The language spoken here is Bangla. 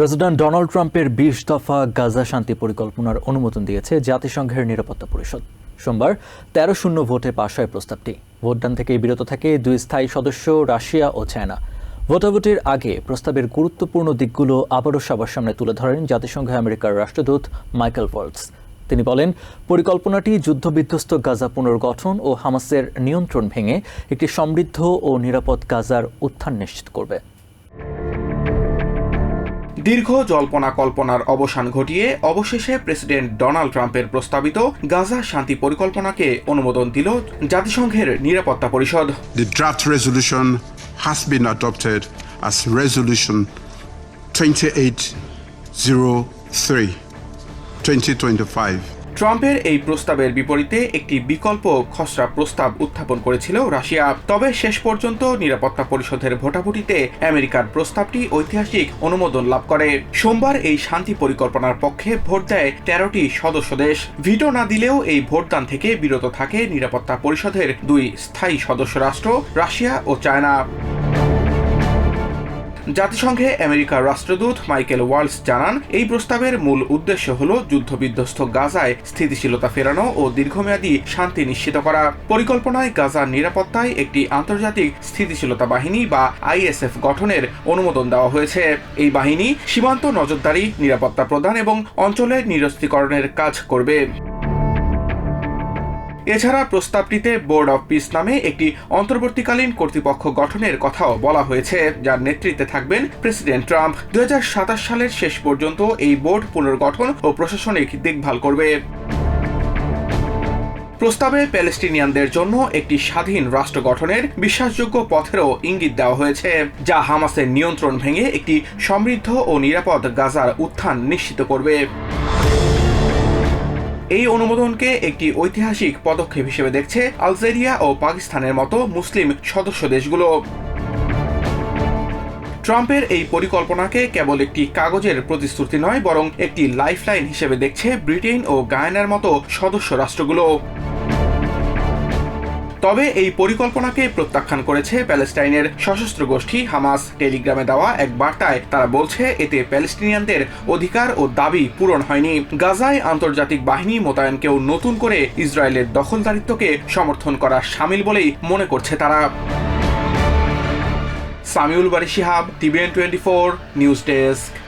প্রেসিডেন্ট ডোনাল্ড ট্রাম্পের বিশ দফা গাজা শান্তি পরিকল্পনার অনুমোদন দিয়েছে জাতিসংঘের নিরাপত্তা পরিষদ। সোমবার তেরো শূন্য ভোটে পাশ হয় প্রস্তাবটি। ভোটদান থেকে বিরত থাকে দুই স্থায়ী সদস্য, রাশিয়া ও চায়না। ভোটাভুটির আগে প্রস্তাবের গুরুত্বপূর্ণ দিকগুলো আবারও সবার সামনে তুলে ধরেন জাতিসংঘে আমেরিকার রাষ্ট্রদূত মাইকেল ভল্টস তিনি বলেন, পরিকল্পনাটি যুদ্ধবিধ্বস্ত গাজা পুনর্গঠন ও হামাসের নিয়ন্ত্রণ ভেঙে একটি সমৃদ্ধ ও নিরাপদ গাজার উত্থান নিশ্চিত করবে। দীর্ঘ জল্পনা কল্পনার অবসান ঘটিয়ে অবশেষে প্রেসিডেন্ট ডোনাল্ড ট্রাম্পের প্রস্তাবিত গাজা শান্তি পরিকল্পনাকে অনুমোদন দিল জাতিসংঘের নিরাপত্তা পরিষদ The draft resolution has been adopted as Resolution 2803 2025. ট্রাম্পের এই প্রস্তাবের বিপরীতে একটি বিকল্প খসড়া প্রস্তাব উত্থাপন করেছিল রাশিয়া। তবে শেষ পর্যন্ত নিরাপত্তা পরিষদের ভোটাভুটিতে আমেরিকার প্রস্তাবটি ঐতিহাসিক অনুমোদন লাভ করে। সোমবার এই শান্তি পরিকল্পনার পক্ষে ভোট দেয় তেরোটি সদস্য দেশ। ভিটো না দিলেও এই ভোটদান থেকে বিরত থাকে নিরাপত্তা পরিষদের দুই স্থায়ী সদস্য রাষ্ট্র, রাশিয়া ও চায়না। জাতিসংঘে আমেরিকার রাষ্ট্রদূত মাইকেল ওয়ালস জানান, এই প্রস্তাবের মূল উদ্দেশ্য হল যুদ্ধবিধ্বস্ত গাজায় স্থিতিশীলতা ফেরানো ও দীর্ঘমেয়াদী শান্তি নিশ্চিত করা। পরিকল্পনায় গাজার নিরাপত্তায় একটি আন্তর্জাতিক স্থিতিশীলতা বাহিনী বা আইএসএফ গঠনের অনুমোদন দেওয়া হয়েছে। এই বাহিনী সীমান্ত নজরদারি, নিরাপত্তা প্রদান এবং অঞ্চলের নিরস্ত্রীকরণের কাজ করবে। এছাড়া প্রস্তাবটিতে বোর্ড অফ পিস নামে একটি অন্তর্বর্তীকালীন কর্তৃপক্ষ গঠনের কথাও বলা হয়েছে, যার নেতৃত্বে থাকবেন প্রেসিডেন্ট ট্রাম্প দু হাজার সাতাশ সালের শেষ পর্যন্ত এই বোর্ড পুনর্গঠন ও প্রশাসনিক দেখভাল করবে। প্রস্তাবে প্যালেস্টিনিয়ানদের জন্য একটি স্বাধীন রাষ্ট্র গঠনের বিশ্বাসযোগ্য পথেরও ইঙ্গিত দেওয়া হয়েছে, যা হামাসের নিয়ন্ত্রণ ভেঙে একটি সমৃদ্ধ ও নিরাপদ গাজার উত্থান নিশ্চিত করবে। এই অনুমোদনকে একটি ঐতিহাসিক পদক্ষেপ হিসেবে দেখছে আলজেরিয়া ও পাকিস্তানের মতো মুসলিম সদস্য দেশগুলো। ট্রাম্পের এই পরিকল্পনাকে কেবল একটি কাগজের প্রতিশ্রুতি নয়, বরং একটি লাইফলাইন হিসেবে দেখছে ব্রিটেন ও গায়নার মতো সদস্য রাষ্ট্রগুলো। তবে এই পরিকল্পনাকে প্রত্যাখ্যান করেছে প্যালেস্টাইনের সশস্ত্র গোষ্ঠী হামাস। টেলিগ্রামে দেওয়া এক বার্তায় তারা বলছে, এতে প্যালেস্টিনিয়ানদের অধিকার ও দাবি পূরণ হয়নি। গাজায় আন্তর্জাতিক বাহিনী মোতায়েনকেও নতুন করে ইসরায়েলের দখলদারিত্বকে সমর্থন করা সামিল বলেই মনে করছে তারা। Samiul Bari Shihab, TVN twenty four, news desk.